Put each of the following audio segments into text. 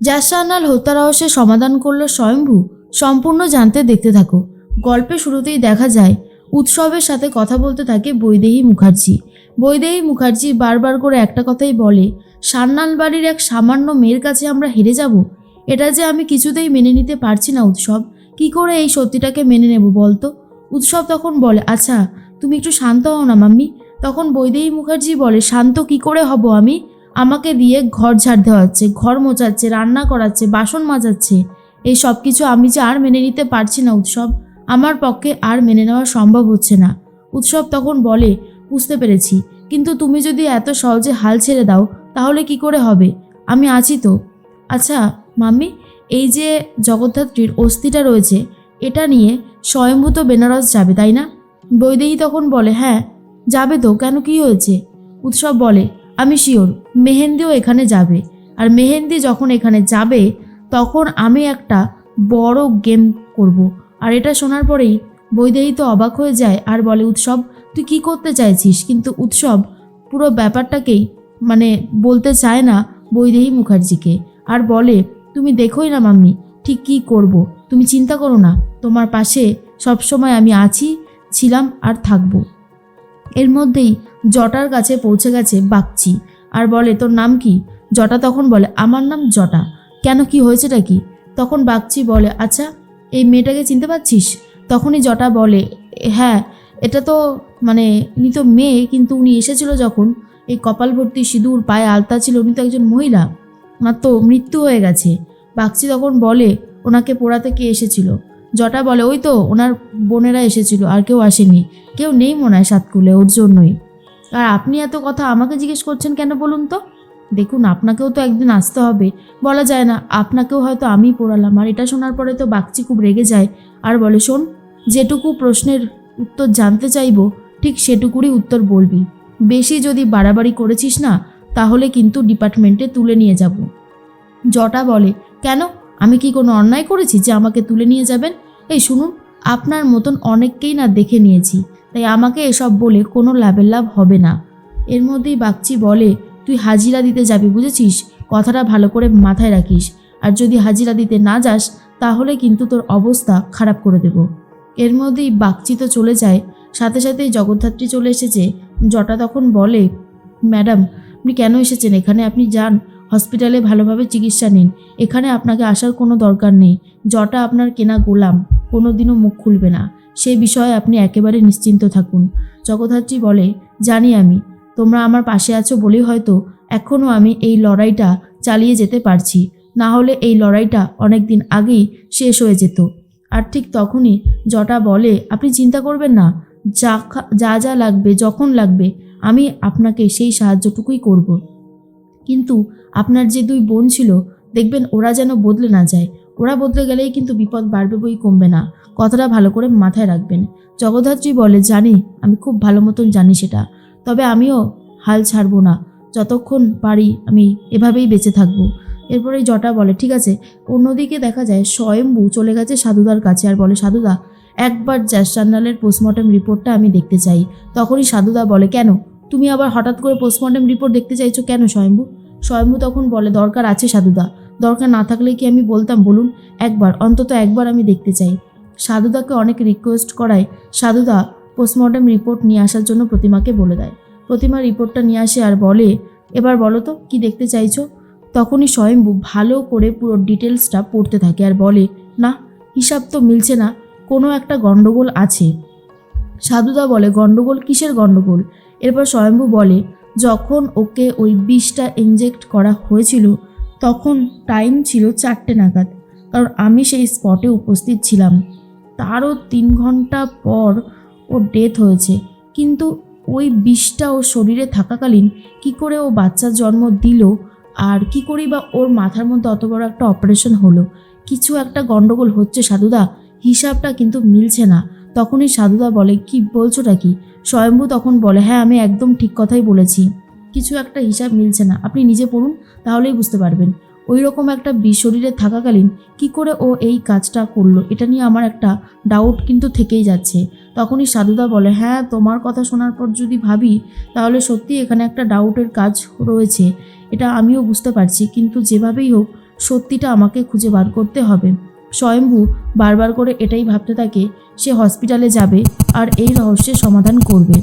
জ্যাসান্নাল হত্যা রহস্যের সমাধান করল স্বয়ংভূ সম্পূর্ণ জানতে দেখতে থাকো। গল্পের শুরুতেই দেখা যায়, উৎসবের সাথে কথা বলতে থাকে বৈদেহী মুখার্জি। বৈদেহী মুখার্জি বারবার করে একটা কথাই বলে, সান্নাল বাড়ির এক সামান্য মেয়ের কাছে আমরা হেরে যাব? এটা যে আমি কিছুতেই মেনে নিতে পারছি না উৎসব। কি করে এই সত্যিটাকে মেনে নেব বলতো? উৎসব তখন বলে আচ্ছা তুমি একটু শান্ত হও না মাম্মি। তখন বৈদেহী মুখার্জি বলে, শান্ত কি করে হব আমি? আমাকে দিয়ে ঘর ঝাড় দেওয়াচ্ছে, ঘর মোচাচ্ছে, রান্না করাচ্ছে, বাসন মাজাচ্ছে। এই সব কিছু আমি যে আর মেনে নিতে পারছি না, উৎসব, আমার পক্ষে আর মেনে নেওয়া সম্ভব হচ্ছে না। উৎসব তখন বলে, বুঝতে পেরেছি। কিন্তু তুমি যদি এত সহজে হাল ছেড়ে দাও, তাহলে কি করে হবে? আমি আছি তো। আচ্ছা মাম্মি, এই যে জগদ্ধাত্রীর অস্থিটা রয়েছে, এটা নিয়ে স্বয়ংভূত বেনারস যাবে, তাই না? বৈদেহী তখন বলে হ্যাঁ যাবে তো, কেন কি হয়েছে? উৎসব বলে আমি শিওর, মেহেন্দিও এখানে যাবে আর মেহেন্দি যখন এখানে যাবে, তখন আমি একটা বড় গেম করব। আর এটা শোনার পরেই বৈদেহী তো অবাক হয়ে যায় আর বলে, উৎসব, তুই কি করতে চাইছিস কিন্তু উৎসব পুরো ব্যাপারটাকেই মানে বলতে চায় না বৈদেহী মুখার্জিকে আর বলে, তুমি দেখোই না মাম্মি, ঠিক কি করব। তুমি চিন্তা করো না, তোমার পাশে সবসময় আমি আছি, ছিলাম আর থাকব এর মধ্যেই জটার কাছে পৌঁছে গেছে বাগচি। আর বলে, তোর নাম কি? জটা তখন বলে, আমার নাম জটা। কেন কি হয়েছেটা কি? তখন বাগচি বলে আচ্ছা এই মেয়েটাকে চিনতে পারছিস? তখনই জটা বলে হ্যাঁ এটা তো মানে উনি তো মেয়ে, কিন্তু উনি এসেছিল যখন। এই কপাল ভর্তি সিঁদুর, পায়ে আলতা ছিল, উনি তো একজন মহিলা। ওনার তো মৃত্যু হয়ে গেছে। বাগচি তখন বলে, ওনাকে পোড়াতে কে এসেছিল? জটা বলে, ওই তো, ওনার বোনেরা এসেছিল, আর কেউ আসেনি। কেউ নেই মনে হয় সাতকুলে, ওর জন্যই। আর আপনি এত কথা আমাকে জিজ্ঞেস করছেন কেন বলুন তো? দেখুন, আপনাকেও তো একদিন আসতে হবে। বলা যায় না, আপনাকেও হয়তো আমি পড়ালাম। আর এটা শোনার পরে তো বাগচি খুব রেগে যায়। আর বলে, শোন, যেটুকু প্রশ্নের উত্তর জানতে চাইব, ঠিক সেটুকুরই উত্তর বলবি। বেশি যদি বাড়াবাড়ি করেছিস না, তাহলে কিন্তু ডিপার্টমেন্টে তুলে নিয়ে যাব। জটা বলে, কেন? আমি কি কোনো অন্যায় করেছি যে আমাকে তুলে নিয়ে যাবেন? এই শুনুন, আপনার মতন অনেককেই না দেখে নিয়েছি। তাই আমাকে এসব বলে কোনো লাভের লাভ হবে না। এর মধ্যেই বাগচি বলে, তুই হাজিরা দিতে যাবি, বুঝেছিস? কথাটা ভালো করে মাথায় রাখিস। আর যদি হাজিরা দিতে না যাস, তাহলে কিন্তু তোর অবস্থা খারাপ করে দেব। এর মধ্যেই বাগচি তো চলে যায়। সাথে সাথেই জগদ্ধাত্রী চলে এসেছে। জটা তখন বলে, ম্যাডাম, আপনি কেন এসেছেন? এখানে আপনি যান। হসপিটালে ভালোভাবে চিকিৎসা নিন। এখানে আপনাকে আসার কোনো দরকার নেই। জটা আপনার কেনা গোলাম। কোনো দিনও মুখ খুলবে না। সে বিষয়ে আপনি একেবারে নিশ্চিন্ত থাকুন। জগদ্ধাত্রী বলে, জানি আমি, তোমরা আমার পাশে আছো বলেই হয়তো এখনও আমি এই লড়াইটা চালিয়ে যেতে পারছি। না হলে এই লড়াইটা অনেক দিন আগেই শেষ হয়ে যেত। আর ঠিক তখনই জটা বলে, আপনি চিন্তা করবেন না, যা যা যা লাগবে, যখন লাগবে, আমি আপনাকে সেই সাহায্যটুকুই করব। কিন্তু আপনার যে দুই বোন ছিল, দেখবেন ওরা যেন বদলে না যায়। ওরা বদলে গেলেই কিন্তু বিপদ বাড়বে বই কমবে না। কথাটা ভালো করে মাথায় রাখবেন। জগদ্ধাত্রী বলে, জানি, আমি খুব ভালো মতন জানি সেটা। তবে আমিও হাল ছাড়বো না। যতক্ষণ পারি আমি এভাবেই বেঁচে থাকব। এরপরেই জটা বলে, ঠিক আছে। অন্যদিকে দেখা যায়, স্বয়ম্ভু চলে গেছে সাধুদার কাছে আর বলে, সাধুদা, একবার জ্যাসান্নালের পোস্টমর্টম রিপোর্টটা আমি দেখতে চাই। তখনই সাধুদা বলে, কেন? তুমি আবার হঠাৎ করে পোস্টমর্টম রিপোর্ট দেখতে চাইছো কেন স্বয়ম্ভু? স্বয়ম্ভু তখন বলে, দরকার আছে সাধুদা। দরকার না থাকলে কি আমি বলতাম, বলুন, একবার, অন্তত একবার আমি দেখতে চাই। সাধুদাকে অনেক রিকোয়েস্ট করায়, সাধুদা পোস্টমর্টম রিপোর্ট নিয়ে আসার জন্য প্রতিমাকে বলে দেয়। প্রতিমা রিপোর্টটা নিয়ে আসে আর বলে, এবার বলো তো, কী দেখতে চাইছো? তখনই স্বয়ম্ভু ভালো করে পুরো ডিটেলসটা পড়তে থাকে আর বলে, না, হিসাব তো মিলছে না, কোনো একটা গণ্ডগোল আছে। সাধুদা বলে গণ্ডগোল কিসের গণ্ডগোল এরপর স্বয়ম্ভু বলে, যখন ওকে ওই বিষটা ইনজেক্ট করা হয়েছিল তখন টাইম ছিল চারটে নাগাদ, কারণ আমি সেই স্পটে উপস্থিত ছিলাম। তারও তিন ঘণ্টা পর ও ডেথ হয়েছে, কিন্তু ওই বিষটা ওর শরীরে থাকাকালীন কি করে ও বাচ্চার জন্ম দিল আর কি করেই বা ওর মাথার মধ্যে অত বড় একটা অপারেশন হলো? কিছু একটা গন্ডগোল হচ্ছে সাধুদা, হিসাবটা কিন্তু মিলছে না। তখনই সাধুদা বলে, কি বলছোটা কি? স্বয়ম্ভু তখন বলে হ্যাঁ আমি একদম ঠিক কথাই বলেছি। কিছু একটা হিসাব মিলছে না। আপনি নিজে পড়ুন, তাহলেই বুঝতে পারবেন। ওই রকম একটা শরীরে থাকাকালীন কি করে ও এই কাজটা করল, এটা নিয়ে আমার একটা ডাউট কিন্তু থেকেই যাচ্ছে। তখনই সাধুদা বলে হ্যাঁ তোমার কথা শোনার পর যদি ভাবি, তাহলে সত্যি এখানে একটা ডাউটের কাজ রয়েছে। এটা আমিও বুঝতে পারছি, কিন্তু যেভাবেই হোক, সত্যিটা আমাকে খুঁজে বার করতে হবে। স্বয়ম্ভু বারবার করে এটাই ভাবতে থাকে, সে হসপিটালে যাবে আর এই রহস্যের সমাধান করবে।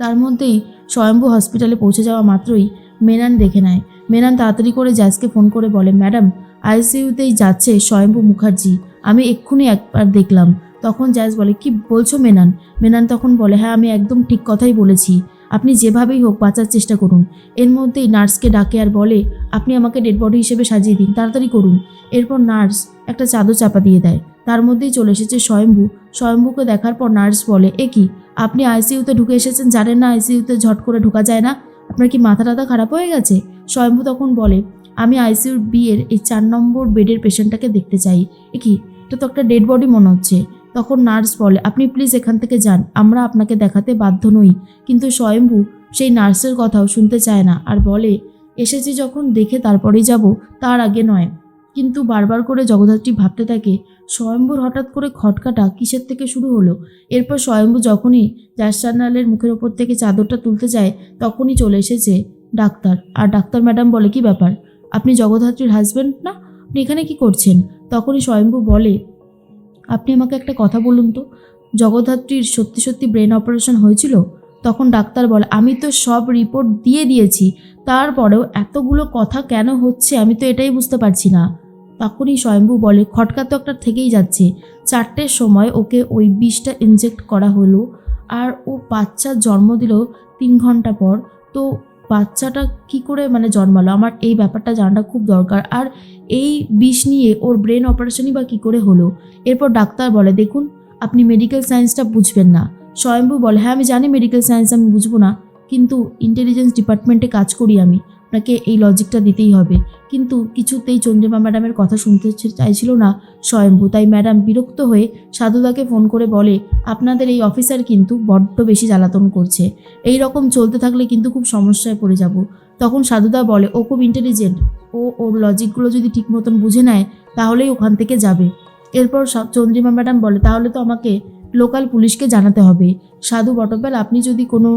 তার মধ্যেই স্বয়ম্ভু হসপিটালে পৌঁছে যাওয়া মাত্রই মেনান দেখে নেয়। মেনান তাড়াতাড়ি করে জ্যাজকে ফোন করে বলে, ম্যাডাম, আইসিইউতেই যাচ্ছে স্বয়ম্ভু মুখার্জি। আমি এক্ষুনি একবার দেখলাম। তখন জ্যাজ বলে, কি বলছো মেনান? মেনান তখন বলে হ্যাঁ আমি একদম ঠিক কথাই বলেছি। আপনি যেভাবেই হোক বাঁচার চেষ্টা করুন। এর মধ্যেই নার্সকে ডাকে আর বলে, আপনি আমাকে ডেড বডি হিসেবে সাজিয়ে দিন, তাড়াতাড়ি করুন। এরপর নার্স একটা চাদর চাপা দিয়ে দেয়। তার মধ্যেই চলে এসেছে স্বয়ম্ভু। স্বয়ম্ভুকে দেখার পর নার্স বলে, এ কি? আপনি আইসিইউতে ঢুকে এসেছেন, জানেন না আইসিইউতে ঝট করে ঢোকা যায় না। আপনার কি মাথা টাথা খারাপ হয়ে গেছে? স্বয়ম্ভু তখন বলে, আমি আইসিইউর বি এর এই চার নম্বর বেডের পেশেন্টটাকে দেখতে চাই। এ কি? তো একটা ডেড বডি মনে হচ্ছে। তখন নার্স বলে, আপনি প্লিজ এখান থেকে যান, আমরা আপনাকে দেখাতে বাধ্য নই। কিন্তু স্বয়ম্ভু সেই নার্সের কথাও শুনতে চায় না আর বলে, এসেছি যখন, দেখে তারপরেই যাব, তার আগে নয়। কিন্তু বারবার করে জগদ্ধাত্রী ভাবতে থাকে, স্বয়ম্ভুর হঠাৎ করে খটকাটা কিসের থেকে শুরু হলো? এরপর স্বয়ম্ভু যখনই জাসানালের মুখের ওপর থেকে চাদরটা তুলতে যায়, তখনই চলে এসেছে ডাক্তার। আর ডাক্তার ম্যাডাম বলে, কি ব্যাপার? আপনি জগদ্ধাত্রীর হাজব্যান্ড না? আপনি এখানে কি করছেন? তখনই স্বয়ম্ভু বলে, আপনি আমাকে একটা কথা বলুন তো। জগদ্ধাত্রীর সত্যি সত্যি ব্রেন অপারেশন হয়েছিল? তখন ডাক্তার বলে, আমি তো সব রিপোর্ট দিয়ে দিয়েছি। তারপরেও এতগুলো কথা কেন হচ্ছে আমি তো এটাই বুঝতে পারছি না। তখনই স্বয়ম্ভু বলে, খটকা তো একটা থেকেই যাচ্ছে। চারটের সময় ওকে ওই বিষটা ইনজেক্ট করা হলো আর ও বাচ্চা জন্ম দিল তিন ঘণ্টা পর। তো বাচ্চাটা কি করে মানে জন্মালো? আমার এই ব্যাপারটা জানাটা খুব দরকার। আর এই বিষ নিয়ে ওর ব্রেন অপারেশনই বা কী করে হলো? এরপর ডাক্তার বলে, দেখুন, আপনি মেডিকেল সায়েন্সটা বুঝবেন না। স্বয়ম্ভু বলে হ্যাঁ আমি জানি মেডিকেল সায়েন্স আমি বুঝব না, কিন্তু ইন্টেলিজেন্স ডিপার্টমেন্টে কাজ করি আমি। আপনাকে এই লজিকটা দিতেই হবে। কিন্তু কিছুতেই চন্দ্রিমা ম্যাডামের কথা শুনতে চাইছিল না। স্বয়ম্ভু, তাই ম্যাডাম বিরক্ত হয়ে সাধুদাকে ফোন করে বলে, আপনাদের এই অফিসার কিন্তু বড্ড বেশি জ্বালাতন করছে। এই রকম চলতে থাকলে কিন্তু খুব সমস্যায় পড়ে যাব। তখন সাধুদা বলে, ও খুব ইন্টেলিজেন্ট ও, ওর লজিকগুলো যদি ঠিক মতন বুঝে নেয়, তাহলেই ওখান থেকে যাবে। এরপর চন্দ্রিমা ম্যাডাম বলে, তাহলে তো আমাকে লোকাল পুলিশকে জানাতে হবে। সাধু বটবেল আপনি যদি কোনো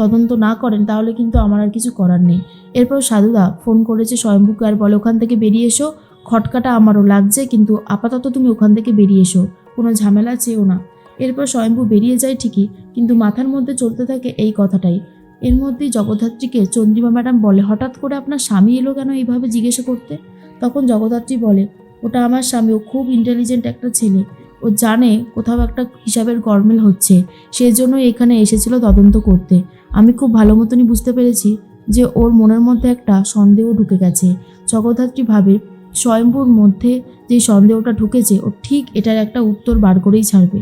তদন্ত না করেন, তাহলে কিন্তু আমার আর কিছু করার নেই। এরপর সাধুদা ফোন করেছে স্বয়ম্ভুকে আর বলে, ওখান থেকে বেরিয়ে এসো। খটকাটা আমারও লাগছে, কিন্তু আপাতত তুমি ওখান থেকে বেরিয়ে এসো। কোনো ঝামেলা চেয়েও না। এরপর স্বয়ম্ভু বেরিয়ে যায় ঠিকই, কিন্তু মাথার মধ্যে চলতে থাকে এই কথাটাই। এর মধ্যেই জগদ্ধাত্রীকে চন্দ্রিমা ম্যাডাম বলে, হঠাৎ করে আপনার স্বামী এলো কেন এইভাবে জিজ্ঞাসা করতে? তখন জগদ্ধাত্রী বলে, ওটা আমার স্বামী, ও খুব ইন্টেলিজেন্ট একটা ছেলে। ও জানে কোথাও একটা হিসাবের গরমেল হচ্ছে। সেই জন্য এখানে এসেছিল তদন্ত করতে। আমি খুব ভালো মতনই বুঝতে পেরেছি যে ওর মনের মধ্যে একটা সন্দেহ ঢুকে গেছে। জগদ্ধাত্রী ভাবে স্বয়ম্ভুর মধ্যে যে সন্দেহটা ঢুকেছে, ও ঠিক এটার একটা উত্তর বার করেই ছাড়বে।